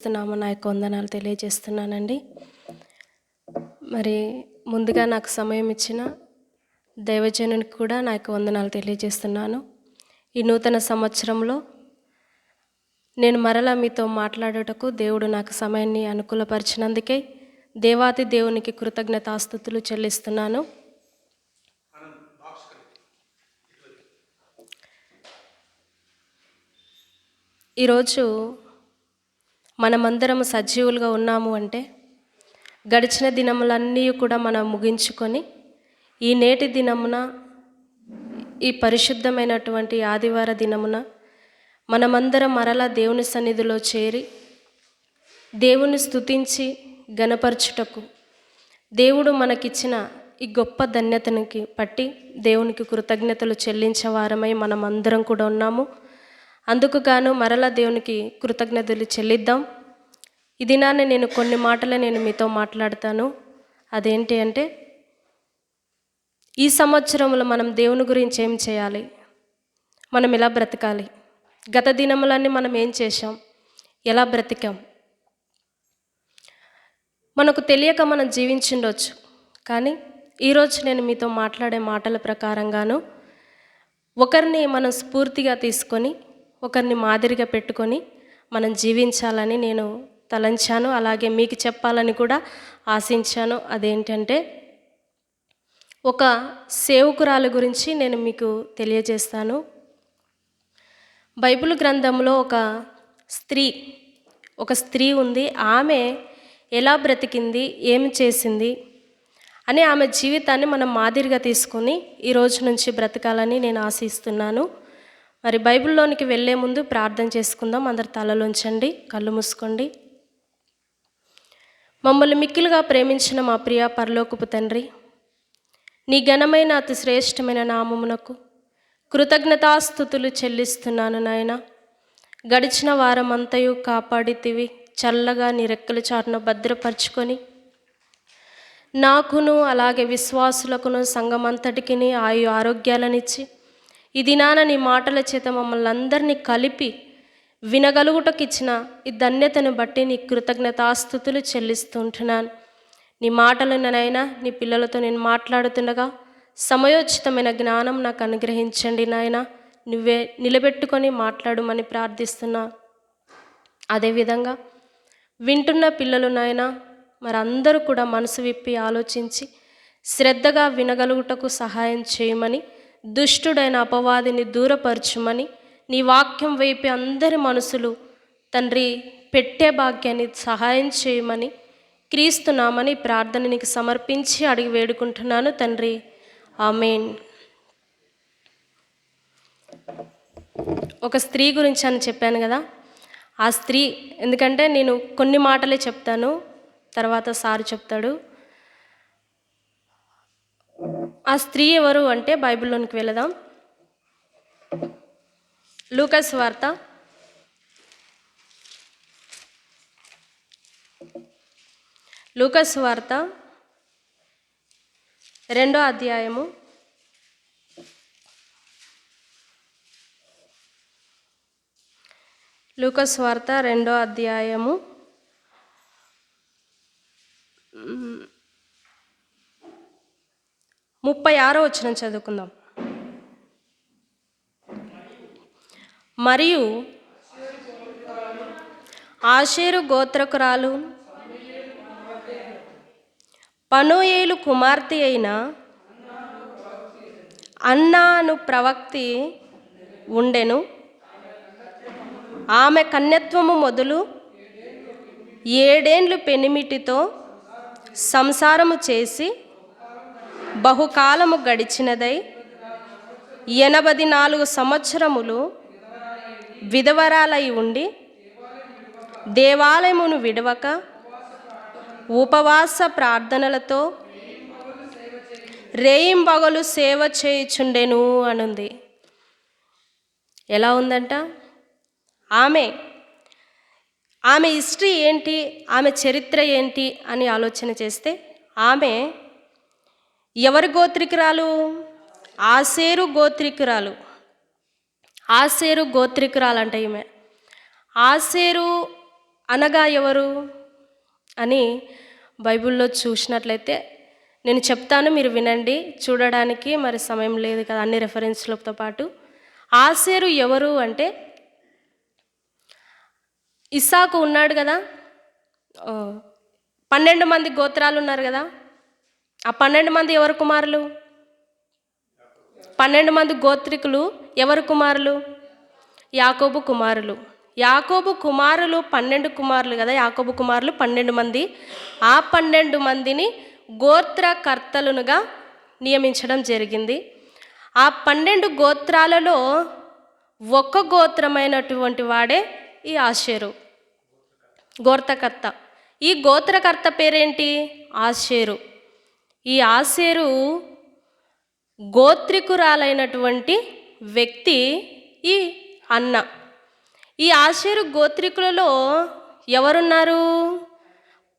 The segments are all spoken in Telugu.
ఇస్తున్నాము నా యొక్క వందనాలు తెలియజేస్తున్నానండి. మరి ముందుగా నాకు సమయం ఇచ్చిన దైవజనునికి కూడా నా యొక్క వందనాలు తెలియజేస్తున్నాను. ఈ నూతన సంవత్సరంలో నేను మరలా మీతో మాట్లాడుటకు దేవుడు నాకు సమయాన్ని అనుకూలపరిచినందుకే దేవాతి దేవునికి కృతజ్ఞతాస్థుతులు చెల్లిస్తున్నాను. ఈరోజు మనమందరం సజీవులుగా ఉన్నాము అంటే గడిచిన దినములన్నీ కూడా మనం ముగించుకొని ఈ నేటి దినమున ఈ పరిశుద్ధమైనటువంటి ఆదివార దినమున మనమందరం మరలా దేవుని సన్నిధిలో చేరి దేవుని స్థుతించి గనపరచుటకు దేవుడు మనకిచ్చిన ఈ గొప్ప ధన్యతనికి పట్టి దేవునికి కృతజ్ఞతలు చెల్లించే వారమై మనం అందరం కూడా ఉన్నాము. అందుకు గాను మరలా దేవునికి కృతజ్ఞతలు చెల్లిద్దాం. ఈ దినాన్ని నేను కొన్ని మాటలు నేను మీతో మాట్లాడతాను. అదేంటి అంటే ఈ సంవత్సరంలో మనం దేవుని గురించి ఏం చేయాలి? మనం ఎలా బ్రతకాలి? గత దినములన్నీ మనం ఏం చేశాం? ఎలా బ్రతికాం? మనకు తెలియక మనం జీవించుండొచ్చు. కానీ ఈరోజు నేను మీతో మాట్లాడే మాటల ప్రకారంగాను ఒకరిని మనం స్ఫూర్తిగా తీసుకొని ఒకరిని మాదిరిగా పెట్టుకొని మనం జీవించాలని నేను తలంచాను. అలాగే మీకు చెప్పాలని కూడా ఆశించాను. అదేంటంటే ఒక సేవకురాలు గురించి నేను మీకు తెలియజేస్తాను. బైబిల్ గ్రంథంలో ఒక స్త్రీ ఒక స్త్రీ ఉంది. ఆమె ఎలా బ్రతికింది? ఏమి చేసింది? అని ఆమె జీవితాన్ని మనం మాదిరిగా తీసుకొని ఈ రోజు నుంచి బ్రతకాలని నేను ఆశిస్తున్నాను. మరి బైబిల్లోనికి వెళ్ళే ముందు ప్రార్థన చేసుకుందాం. అందరు తలలోంచండి కళ్ళు మూసుకోండి. మమ్మల్ని మిక్కిలుగా ప్రేమించిన మా ప్రియ పరలోకపు తండ్రి నీ ఘనమైన అతి శ్రేష్టమైన నామమునకు కృతజ్ఞతాస్థుతులు చెల్లిస్తున్నాను నాయన. గడిచిన వారమంతయు కాపాడితివి చల్లగా నీ రెక్కల చాటున భద్రపరుచుకొని నాకును అలాగే విశ్వాసులకును సంఘమంతటికి ఆయు ఆరోగ్యాలనిచ్చి ఈ దినాన నీ మాటల చేత మమ్మల్ని అందరినీ కలిపి వినగలుగుటకిచ్చిన ఈ ధన్యతను బట్టి నీ కృతజ్ఞతాస్థుతులు చెల్లిస్తుంటున్నాను. నీ మాటలనైనా నీ పిల్లలతో నేను మాట్లాడుతుండగా సమయోచితమైన జ్ఞానం నాకు అనుగ్రహించండి నాయన. నువ్వే నిలబెట్టుకొని మాట్లాడమని ప్రార్థిస్తున్నా. అదేవిధంగా వింటున్న పిల్లలు నాయన మరి అందరూ కూడా మనసు విప్పి ఆలోచించి శ్రద్ధగా వినగలుగుటకు సహాయం చేయమని దుష్టుడైన అపవాదిని దూరపరచుమని నీ వాక్యం వైపు అందరి మనసులు తండ్రి పెట్టే భాగ్యాన్ని సహాయం చేయమని క్రీస్తున్నామని ప్రార్థన నీకు సమర్పించి అడిగి వేడుకుంటున్నాను తండ్రి. ఆమెన్. ఒక స్త్రీ గురించి అని చెప్పాను కదా ఆ స్త్రీ ఎందుకంటే నేను కొన్ని మాటలే చెప్తాను తర్వాత సారు చెప్తాడు. ఆ స్త్రీ ఎవరు అంటే బైబిల్లోనికి వెళదాం. లూకస్ వార్త. లూకస్ వార్త. రెండో అధ్యాయము. లూకస్ వార్త రెండో అధ్యాయము. ముప్పై ఆరో వచ్చిన చదువుకుందాం. మరియు ఆషేరు గోత్రకురాలు పనోయేలు కుమార్తె అయిన అన్నాను ప్రవక్తి ఉండెను. ఆమె కన్యత్వము మొదలు ఏడేండ్లు పెనిమిటితో సంసారము చేసి బహుకాలము గడిచినదై ఎనభై నాలుగు సంవత్సరములు విధవరాలై ఉండి దేవాలయమును విడవక ఉపవాస ప్రార్థనలతో రేయింబగలు సేవ చేయుచుండెను అనుంది. ఎలా ఉందంట? ఆమె ఆమె హిస్టరీ ఏంటి? ఆమె చరిత్ర ఏంటి? అని ఆలోచన చేస్తే ఆమె ఎవరి గోత్రికురాలు? ఆసేరు గోత్రికురాలు. ఆసేరు గోత్రికురాలు అంట ఈమె. ఆసేరు అనగా ఎవరు? అని బైబిల్లో చూసినట్లయితే నేను చెప్తాను మీరు వినండి. చూడడానికి మరి సమయం లేదు కదా అన్ని రెఫరెన్స్లతో పాటు. ఆసేరు ఎవరు అంటే ఇస్సాకు ఉన్నాడు కదా. పన్నెండు మంది గోత్రాలు ఉన్నారు కదా. ఆ పన్నెండు మంది ఎవరు కుమారులు? పన్నెండు మంది గోత్రికులు ఎవరు కుమారులు? యాకోబు కుమారులు. యాకోబు కుమారులు పన్నెండు కుమారులు కదా? యాకోబు కుమారులు పన్నెండు మంది. ఆ పన్నెండు మందిని గోత్రకర్తలునుగా నియమించడం జరిగింది. ఆ పన్నెండు గోత్రాలలో ఒక్క గోత్రమైనటువంటి వాడే ఈ ఆషేరు. గోత్రకర్త. ఈ గోత్రకర్త పేరేంటి? ఆషేరు. ఈ ఆసేరు గోత్రికురాలైనటువంటి వ్యక్తి ఈ అన్న. ఈ ఆషేరు గోత్రికులలో ఎవరున్నారు?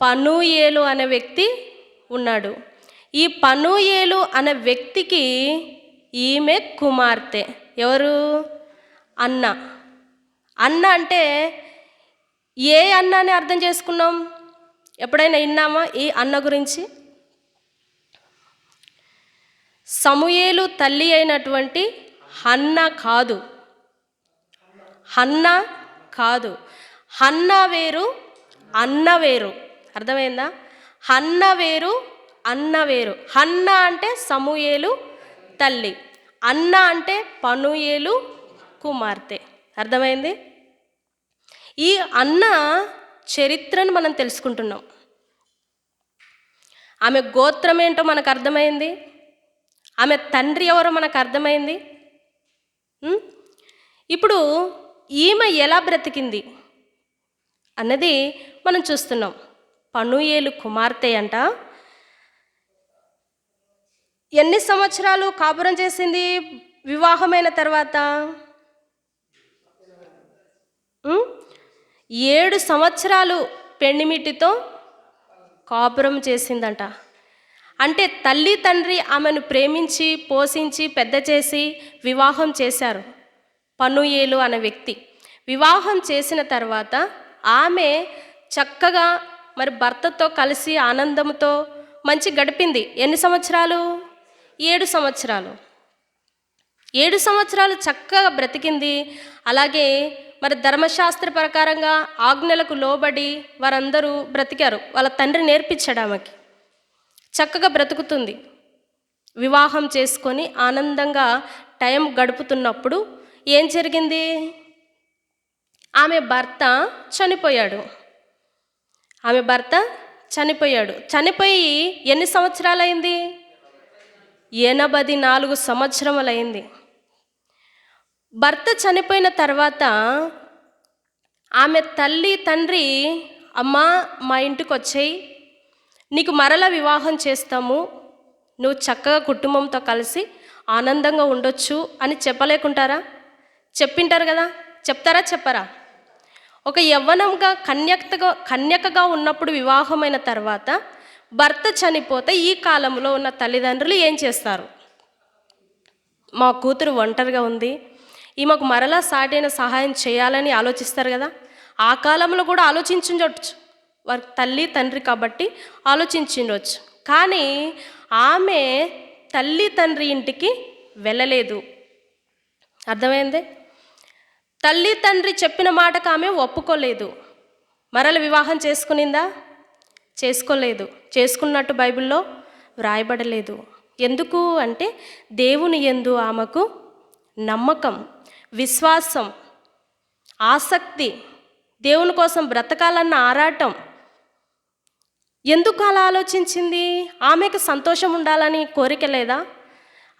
పనుయేలు అనే వ్యక్తి ఉన్నాడు. ఈ పనుయేలు అనే వ్యక్తికి ఈమె కుమార్తె. ఎవరు? అన్న. అన్న అంటే ఏ అన్న అని అర్థం చేసుకున్నాం? ఎప్పుడైనా విన్నామా ఈ అన్న గురించి? సమూయేలు తల్లి అయినటువంటి హన్న కాదు. హన్న కాదు. హన్న వేరు అన్న వేరు. అర్థమైందా? హన్న వేరు అన్న వేరు. హన్న అంటే సమూయేలు తల్లి. అన్న అంటే పనుయేలు కుమార్తె. అర్థమైంది? ఈ అన్న చరిత్రను మనం తెలుసుకుంటున్నాం. ఆమె గోత్రం ఏంటో మనకు అర్థమైంది? ఆమె తండ్రి ఎవరో మనకు అర్థమైంది? ఇప్పుడు ఈమె ఎలా బ్రతికింది అన్నది మనం చూస్తున్నాం. పనుయేలు కుమార్తె అంట. ఎన్ని సంవత్సరాలు కాపురం చేసింది వివాహమైన తర్వాత? ఏడు సంవత్సరాలు పెండిమిటితో కాపురం చేసిందంట. అంటే తల్లి తండ్రి ఆమెను ప్రేమించి పోషించి పెద్ద చేసి వివాహం చేశారు. పనుయేలు అనే వ్యక్తి. వివాహం చేసిన తర్వాత ఆమె చక్కగా మరి భర్తతో కలిసి ఆనందంతో మంచి గడిపింది. ఎన్ని సంవత్సరాలు? ఏడు సంవత్సరాలు. ఏడు సంవత్సరాలు చక్కగా బ్రతికింది. అలాగే మరి ధర్మశాస్త్ర ప్రకారంగా ఆజ్ఞలకు లోబడి వారందరూ బ్రతికారు. వాళ్ళ తండ్రి నేర్పించాడు ఆమెకి. చక్కగా బ్రతుకుతుంది. వివాహం చేసుకొని ఆనందంగా టైం గడుపుతున్నప్పుడు ఏం జరిగింది? ఆమె భర్త చనిపోయాడు. ఆమె భర్త చనిపోయాడు. చనిపోయి ఎన్ని సంవత్సరాలైంది? ఎనభై నాలుగు సంవత్సరములైంది. భర్త చనిపోయిన తర్వాత ఆమె తల్లి తండ్రి అమ్మ మా ఇంటికి వచ్చేయి నీకు మరల వివాహం చేస్తాము. నువ్వు చక్కగా కుటుంబంతో కలిసి ఆనందంగా ఉండొచ్చు అని చెప్పలేకుంటారా? చెప్పింటారు కదా. చెప్తారా చెప్పరా? ఒక యవ్వనంగా కన్యక్తగా కన్యకగా ఉన్నప్పుడు వివాహమైన తర్వాత భర్త చనిపోతే ఈ కాలంలో ఉన్న తల్లిదండ్రులు ఏం చేస్తారు? మా కూతురు ఒంటరిగా ఉంది. ఈమెకు మరలా సాటైన సహాయం చేయాలని ఆలోచిస్తారు కదా. ఆ కాలంలో కూడా ఆలోచించుండొచ్చు. వారి తల్లి తండ్రి కాబట్టి ఆలోచించిండొచ్చు. కానీ ఆమె తల్లి తండ్రి ఇంటికి వెళ్ళలేదు. అర్థమైంది? తల్లి తండ్రి చెప్పిన మాటకు ఆమె ఒప్పుకోలేదు. మరల వివాహం చేసుకునిందా? చేసుకోలేదు. చేసుకున్నట్టు బైబిల్లో వ్రాయబడలేదు. ఎందుకు అంటే దేవుని ఎందు ఆమెకు నమ్మకం విశ్వాసం ఆసక్తి దేవుని కోసం బ్రతకాలన్న ఆరాటం ఎందుకు అలా ఆలోచించింది? ఆమెకు సంతోషం ఉండాలని కోరిక లేదా?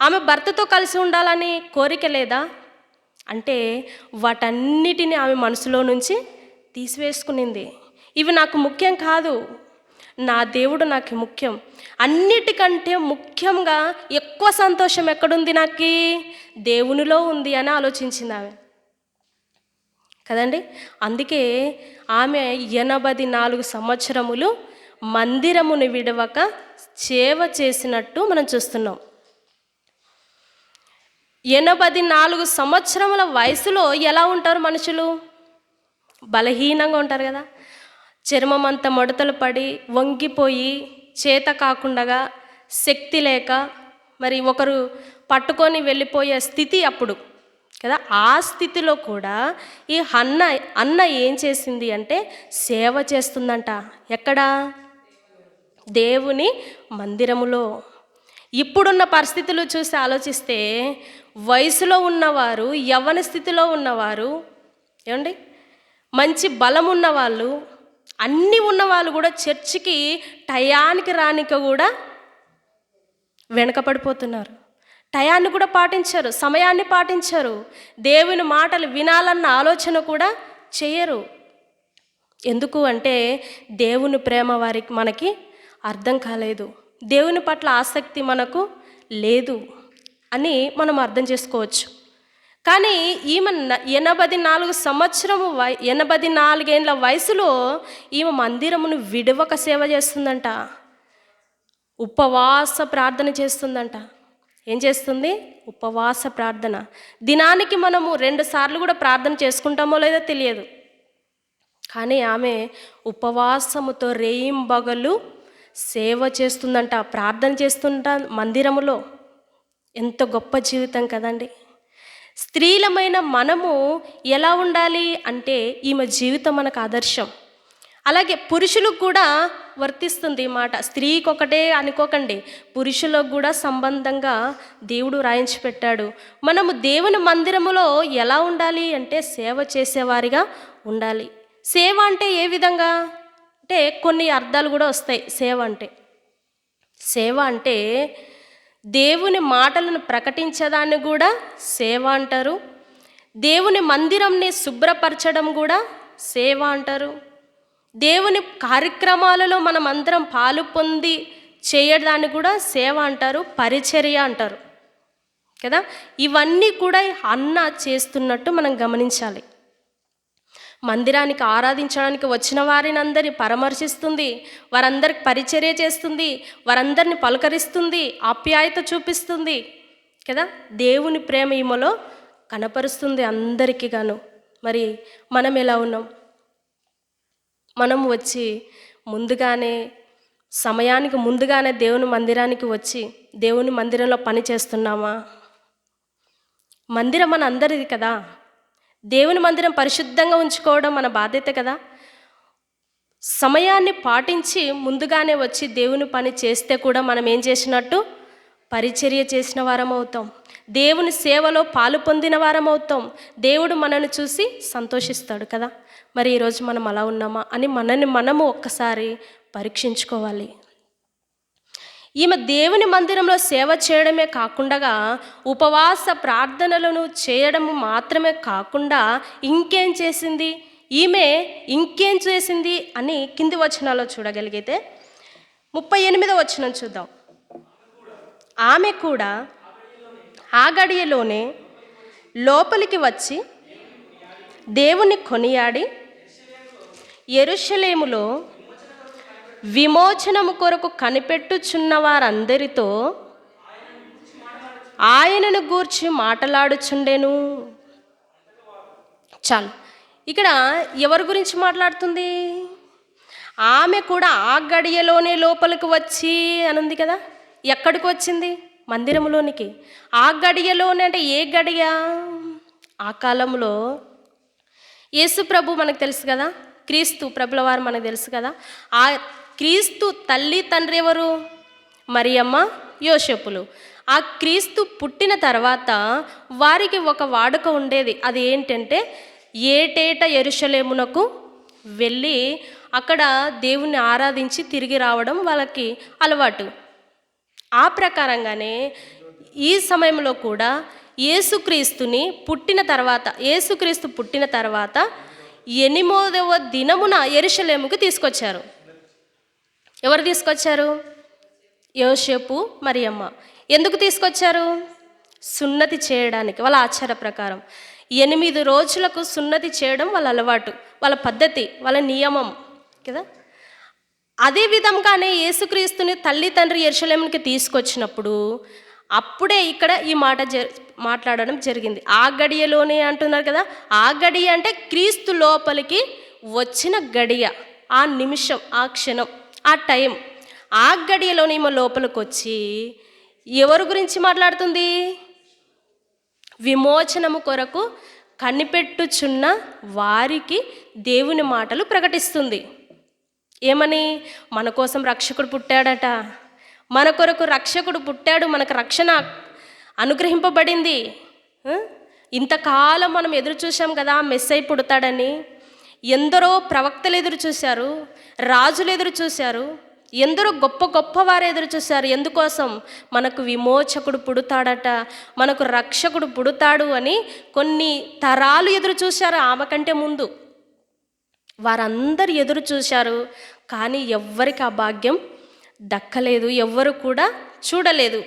ఆమె భర్తతో కలిసి ఉండాలని కోరిక లేదా? అంటే వాటన్నిటిని ఆమె మనసులో నుంచి తీసివేసుకునింది. ఇవి నాకు ముఖ్యం కాదు. నా దేవుడు నాకు ముఖ్యం. అన్నిటికంటే ముఖ్యంగా ఎక్కువ సంతోషం ఎక్కడుంది నాకు? దేవునిలో ఉంది అని ఆలోచించింది ఆమె. కదండి? అందుకే ఆమె ఎనభై నాలుగు సంవత్సరములు మందిరమును విడవక సేవ చేసినట్టు మనం చూస్తున్నాం. ఎనభై నాలుగు సంవత్సరముల వయసులో ఎలా ఉంటారు మనుషులు? బలహీనంగా ఉంటారు కదా. చర్మం అంతా ముడతలు పడి వంగిపోయి చేత కాకుండా శక్తి లేక మరి ఒకరు పట్టుకొని వెళ్ళిపోయే స్థితి అప్పుడు కదా. ఆ స్థితిలో కూడా ఈ అన్న అన్న ఏం చేసింది అంటే సేవ చేస్తుందంట. ఎక్కడా? దేవుని మందిరములో. ఇప్పుడున్న పరిస్థితులు చూసి ఆలోచిస్తే వయసులో ఉన్నవారు యవ్వన స్థితిలో ఉన్నవారు ఏమండి? మంచి బలం ఉన్నవాళ్ళు అన్నీ ఉన్నవాళ్ళు కూడా చర్చికి టయానికి రానిక కూడా వెనకపడిపోతున్నారు. టయాన్ని కూడా పాటించరు సమయాన్ని పాటించరు. దేవుని మాటలు వినాలన్న ఆలోచన కూడా చేయరు. ఎందుకు అంటే దేవుని ప్రేమ వారికి మనకి అర్థం కాలేదు. దేవుని పట్ల ఆసక్తి మనకు లేదు అని మనం అర్థం చేసుకోవచ్చు. కానీ ఈమె ఎనభై నాలుగు సంవత్సరము వై ఎనభై నాలుగేండ్ల వయసులో ఈమె మందిరమును విడవక సేవ చేస్తుందంట. ఉపవాస ప్రార్థన చేస్తుందంట. ఏం చేస్తుంది? ఉపవాస ప్రార్థన. దినానికి మనము రెండు సార్లు కూడా ప్రార్థన చేసుకుంటామో లేదో తెలియదు. కానీ ఆమె ఉపవాసముతో రేయింబగలు సేవ చేస్తుందంట ప్రార్థన చేస్తుంట మందిరములో. ఎంత గొప్ప జీవితం కదండి. స్త్రీలమైన మనము ఎలా ఉండాలి అంటే ఈమె జీవితం మనకు ఆదర్శం. అలాగే పురుషులకు కూడా వర్తిస్తుంది ఈ మాట. స్త్రీకి ఒకటే అనుకోకండి. పురుషులకు కూడా సంబంధంగా దేవుడు రాయించి పెట్టాడు. మనము దేవుని మందిరములో ఎలా ఉండాలి అంటే సేవ చేసేవారిగా ఉండాలి. సేవ అంటే ఏ విధంగా? అంటే కొన్ని అర్థాలు కూడా వస్తాయి. సేవ అంటే. సేవ అంటే దేవుని మాటలను ప్రకటించడాన్ని కూడా సేవ అంటారు. దేవుని మందిరంని శుభ్రపరచడం కూడా సేవ అంటారు. దేవుని కార్యక్రమాలలో మనం అందరం పాలు పొంది చేయడాన్ని కూడా సేవ అంటారు పరిచర్య అంటారు. కదా? ఇవన్నీ కూడా అన్న చేస్తున్నట్టు మనం గమనించాలి. మందిరానికి ఆరాధించడానికి వచ్చిన వారిని అందరినీ పరామర్శిస్తుంది. వారందరికి పరిచర్య చేస్తుంది. వారందరిని పలకరిస్తుంది. ఆప్యాయత చూపిస్తుంది. కదా? దేవుని ప్రేమ ఈమెలో కనపరుస్తుంది అందరికీ గాను. మరి మనం ఎలా ఉన్నాం? మనం వచ్చి ముందుగానే సమయానికి ముందుగానే దేవుని మందిరానికి వచ్చి దేవుని మందిరంలో పని చేస్తున్నామా? మందిరం మన అందరిది కదా? దేవుని మందిరం పరిశుద్ధంగా ఉంచుకోవడం మన బాధ్యత కదా? సమయాన్ని పాటించి ముందుగానే వచ్చి దేవుని పని చేస్తే కూడా మనం ఏం చేసినట్టు? పరిచర్య చేసిన వారం అవుతాం. దేవుని సేవలో పాలు పొందిన వారం అవుతాం. దేవుడు మనల్ని చూసి సంతోషిస్తాడు కదా? మరి ఈరోజు మనం అలా ఉన్నామా అని మనల్ని మనము ఒక్కసారి పరీక్షించుకోవాలి. ఈమె దేవుని మందిరంలో సేవ చేయడమే కాకుండా ఉపవాస ప్రార్థనలను చేయడం మాత్రమే కాకుండా ఇంకేం చేసింది? ఈమె ఇంకేం చేసింది అని కింది వచనాల్లో చూడగలిగితే ముప్పై ఎనిమిదో వచనం చూద్దాం. ఆమె కూడా ఆ గడియలోనే లోపలికి వచ్చి దేవుని కొనియాడి ఎరుషలేములో విమోచనము కొరకు కనిపెట్టుచున్న వారందరితో ఆయనను గూర్చి మాట్లాడుచుండెను. చాలు. ఇక్కడ ఎవరి గురించి మాట్లాడుతుంది? ఆమె కూడా ఆ గడియలోనే లోపలికి వచ్చి అని ఉంది కదా? ఎక్కడికి వచ్చింది? మందిరంలోనికి ఆ గడియలోనే అంటే ఏ గడియ? ఆ కాలంలో యేసు ప్రభు మనకు తెలుసు కదా? క్రీస్తు ప్రభుల వారు మనకు తెలుసు కదా? ఆ క్రీస్తు తల్లి తండ్రి ఎవరు? మరియమ్మ యోషపులు ఆ క్రీస్తు పుట్టిన తర్వాత వారికి ఒక వాడుక ఉండేది. అది ఏంటంటే ఏటేట ఎరుషలేమునకు వెళ్ళి అక్కడ దేవుణ్ణి ఆరాధించి తిరిగి రావడం వాళ్ళకి అలవాటు. ఆ ప్రకారంగానే ఈ సమయంలో కూడా యేసుక్రీస్తుని పుట్టిన తర్వాత యేసుక్రీస్తు పుట్టిన తర్వాత ఎనిమిదవ దినమున ఎరుషలేముకు తీసుకొచ్చారు. ఎవరు తీసుకొచ్చారు? యోసేపు మరియమ్మ. ఎందుకు తీసుకొచ్చారు? సున్నతి చేయడానికి వాళ్ళ ఆచార ప్రకారం. ఎనిమిది రోజులకు సున్నతి చేయడం వాళ్ళ అలవాటు వాళ్ళ పద్ధతి వాళ్ళ నియమం కదా? అదే విధంగానే యేసుక్రీస్తుని తల్లి తండ్రి ఎరుషలేమునికి తీసుకొచ్చినప్పుడు అప్పుడే ఇక్కడ ఈ మాట జ మాట్లాడడం జరిగింది. ఆ గడియలోనే అంటున్నారు కదా? ఆ గడియ అంటే క్రీస్తు లోపలికి వచ్చిన గడియ ఆ నిమిషం ఆ క్షణం. ఆ టైం ఆ గడియలోని ఈమె లోపలికి వచ్చి ఎవరి గురించి మాట్లాడుతుంది? విమోచనము కొరకు కనిపెట్టుచున్న వారికి దేవుని మాటలు ప్రకటిస్తుంది. ఏమని? మన కోసం రక్షకుడు పుట్టాడట. మన కొరకు రక్షకుడు పుట్టాడు మనకు రక్షణ అనుగ్రహింపబడింది. ఇంతకాలం మనం ఎదురు చూసాం కదా మెస్సై పుడతాడని. ఎందరో ప్రవక్తలు ఎదురు చూశారు రాజులు ఎదురు చూశారు ఎందరో గొప్ప గొప్ప వారు ఎదురు చూశారు. ఎందుకోసం? మనకు విమోచకుడు పుడతాడట మనకు రక్షకుడు పుడతాడు అని కొన్ని తరాలు ఎదురు చూశారు ఆమె కంటే ముందు. వారందరు ఎదురు చూశారు కానీ ఎవ్వరికి ఆ భాగ్యం దక్కలేదు ఎవ్వరు కూడా చూడలేదు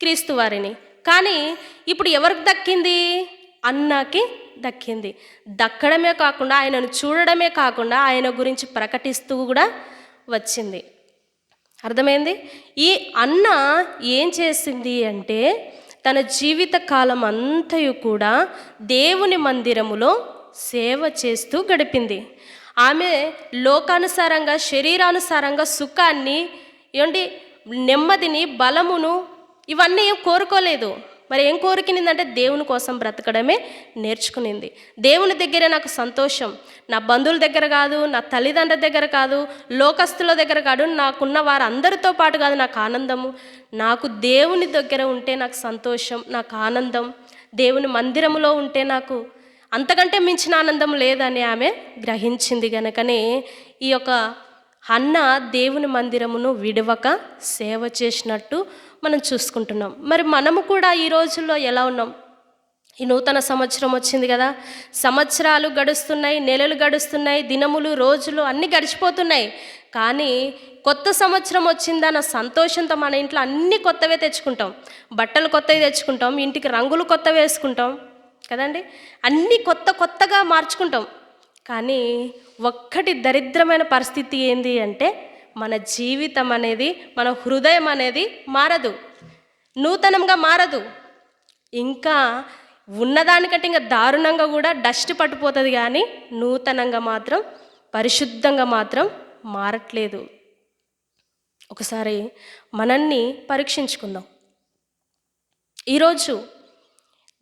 క్రీస్తు వారిని. కానీ ఇప్పుడు ఎవరికి దక్కింది? అన్నాకి దక్కింది. దక్కడమే కాకుండా ఆయనను చూడడమే కాకుండా ఆయన గురించి ప్రకటిస్తూ కూడా వచ్చింది. అర్థమైంది? ఈ అన్న ఏం చేసింది అంటే తన జీవిత కాలం అంతయు కూడా దేవుని మందిరములో సేవ చేస్తూ గడిపింది. ఆమె లోకానుసారంగా శరీరానుసారంగా సుఖాన్ని ఏమండి నెమ్మదిని బలమును ఇవన్నీ కోరుకోలేదు. మరి ఏం కోరుకునిందంటే దేవుని కోసం బ్రతకడమే నేర్చుకునింది. దేవుని దగ్గరే నాకు సంతోషం. నా బంధువుల దగ్గర కాదు నా తల్లిదండ్రుల దగ్గర కాదు లోకస్తుల దగ్గర కాదు నాకున్న వారందరితో పాటు కాదు నాకు ఆనందము. నాకు దేవుని దగ్గర ఉంటే నాకు సంతోషం నాకు ఆనందం. దేవుని మందిరములో ఉంటే నాకు అంతకంటే మించిన ఆనందం లేదని ఆమె గ్రహించింది గనకనే ఈ యొక్క అన్న దేవుని మందిరమును విడవక సేవ చేసినట్టు మనం చూసుకుంటున్నాం. మరి మనము కూడా ఈ రోజుల్లో ఎలా ఉన్నాం? ఈ నూతన సంవత్సరం వచ్చింది కదా. సంవత్సరాలు గడుస్తున్నాయి నెలలు గడుస్తున్నాయి దినములు రోజులు అన్నీ గడిచిపోతున్నాయి. కానీ కొత్త సంవత్సరం వచ్చిందన్న సంతోషంతో మన ఇంట్లో అన్నీ కొత్తవే తెచ్చుకుంటాం. బట్టలు కొత్తవి తెచ్చుకుంటాం ఇంటికి రంగులు కొత్తవి వేసుకుంటాం కదండి. అన్నీ కొత్త కొత్తగా మార్చుకుంటాం. కానీ ఒక్కటి దరిద్రమైన పరిస్థితి ఏంది అంటే మన జీవితం అనేది మన హృదయం అనేది మారదు. నూతనంగా మారదు. ఇంకా ఉన్నదానికంటే ఇంకా దారుణంగా కూడా డస్ట్ పట్టిపోతుంది కానీ నూతనంగా మాత్రం పరిశుద్ధంగా మాత్రం మారట్లేదు. ఒకసారి మనల్ని పరీక్షించుకుందాం. ఈరోజు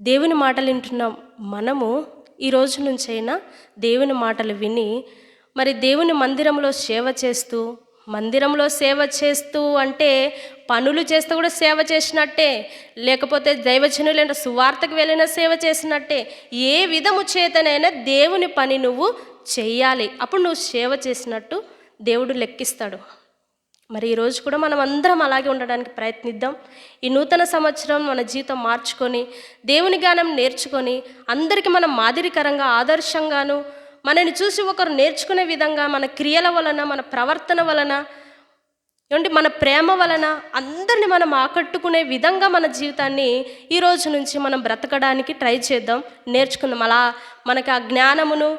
దేవుని మాటలు వింటున్న. మనము ఈ రోజు నుంచైనా దేవుని మాటలు విని మరి దేవుని మందిరంలో సేవ చేస్తూ మందిరంలో సేవ చేస్తూ అంటే పనులు చేస్తూ కూడా సేవ చేసినట్టే లేకపోతే దైవజనులైన సువార్తకు వెళ్ళిన సేవ చేసినట్టే. ఏ విధము చేతనైనా దేవుని పని నువ్వు చేయాలి అప్పుడు నువ్వు సేవ చేసినట్టు దేవుడు లెక్కిస్తాడు. మరి ఈరోజు కూడా మనం అందరం అలాగే ఉండడానికి ప్రయత్నిద్దాం. ఈ నూతన సంవత్సరం మన జీవితం మార్చుకొని దేవుని గానం నేర్చుకొని అందరికీ మనం మాదిరికరంగా ఆదర్శంగాను మనని చూసి ఒకరు నేర్చుకునే విధంగా మన క్రియల వలన మన ప్రవర్తన వలన ఏమంటే మన ప్రేమ వలన అందరిని మనం ఆకట్టుకునే విధంగా మన జీవితాన్ని ఈ రోజు నుంచి మనం బ్రతకడానికి ట్రై చేద్దాం నేర్చుకుందాం. అలా మనకి ఆ జ్ఞానమును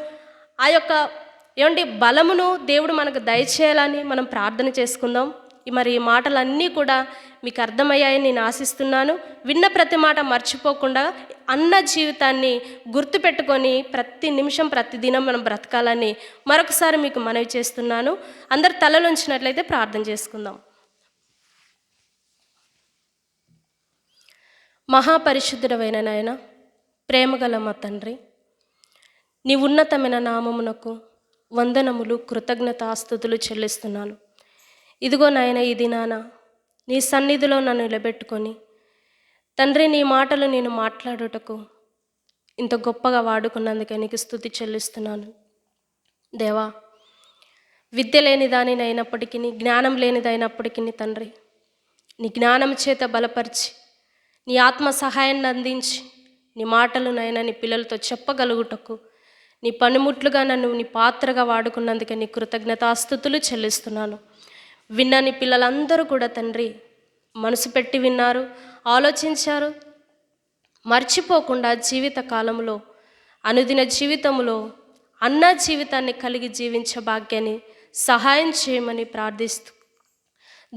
ఆ యొక్క ఏమండి బలమును దేవుడు మనకు దయచేయాలని మనం ప్రార్థన చేసుకుందాం. మరి ఈ మాటలన్నీ కూడా మీకు అర్థమయ్యాయని నేను ఆశిస్తున్నాను. విన్న ప్రతి మాట మర్చిపోకుండా అన్న జీవితాన్ని గుర్తుపెట్టుకొని ప్రతి నిమిషం ప్రతి దినం మనం బ్రతకాలని మరొకసారి మీకు మనవి చేస్తున్నాను. అందరు తలలుంచినట్లయితే ప్రార్థన చేసుకుందాం. మహాపరిశుద్ధుడమైన నాయన ప్రేమగల మా తండ్రి నీ ఉన్నతమైన నామమునకు వందనములు కృతజ్ఞతాస్తుతులు చెల్లిస్తున్నాను. ఇదిగో నాయన ఈ దినాన నీ సన్నిధిలో నన్ను నిలబెట్టుకొని. తండ్రి నీ మాటలు నేను మాట్లాడుటకు ఇంత గొప్పగా వాడుకున్నందుకే నీకు స్థుతి చెల్లిస్తున్నాను. దేవా విద్య లేని అయినప్పటికీ జ్ఞానం లేనిదైనప్పటికీ తండ్రి నీ జ్ఞానం చేత బలపరిచి నీ ఆత్మ సహాయాన్ని అందించి నీ మాటలు నైనా నీ పిల్లలతో చెప్పగలుగుటకు నీ పనిముట్లుగా నన్ను నీ పాత్రగా వాడుకున్నందుకే నీ కృతజ్ఞతాస్థుతులు చెల్లిస్తున్నాను. విన్నని పిల్లలందరూ కూడా తండ్రి మనసు పెట్టి విన్నారు ఆలోచించారు. మర్చిపోకుండా జీవిత కాలంలో అనుదిన జీవితంలో అన్న జీవితాన్ని కలిగి జీవించే భాగ్యాన్ని సహాయం చేయమని ప్రార్థిస్తూ.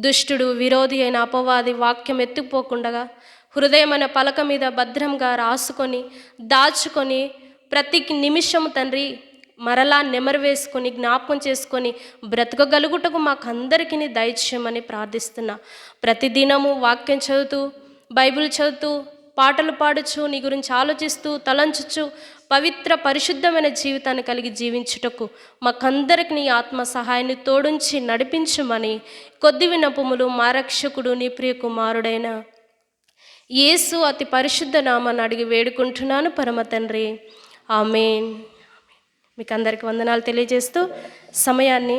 దుష్టుడు విరోధి అయిన అపవాది వాక్యం ఎత్తుకుపోకుండా హృదయం అనే పలక మీద భద్రంగా రాసుకొని దాచుకొని ప్రతి నిమిషం తండ్రి మరలా నెమరు వేసుకొని జ్ఞాపకం చేసుకొని బ్రతకగలుగుటకు మాకందరికీ దయచేయమని ప్రార్థిస్తున్నా. ప్రతిదినము వాక్యం చదువుతూ బైబిల్ చదువుతూ పాటలు పాడుచు నీ గురించి ఆలోచిస్తూ తలంచుచు పవిత్ర పరిశుద్ధమైన జీవితాన్ని కలిగి జీవించుటకు మాకందరికి నీ ఆత్మ సహాయాన్ని తోడుంచి నడిపించమని కొద్ది వినపములు మా రక్షకుడు నీ ప్రియ కుమారుడైన యేసు అతి పరిశుద్ధ నామాన్ని అడిగి వేడుకుంటున్నాను పరమ తండ్రి. ఆమెన్. మీకు అందరికి వందనాలు తెలియజేస్తూ సమయాన్ని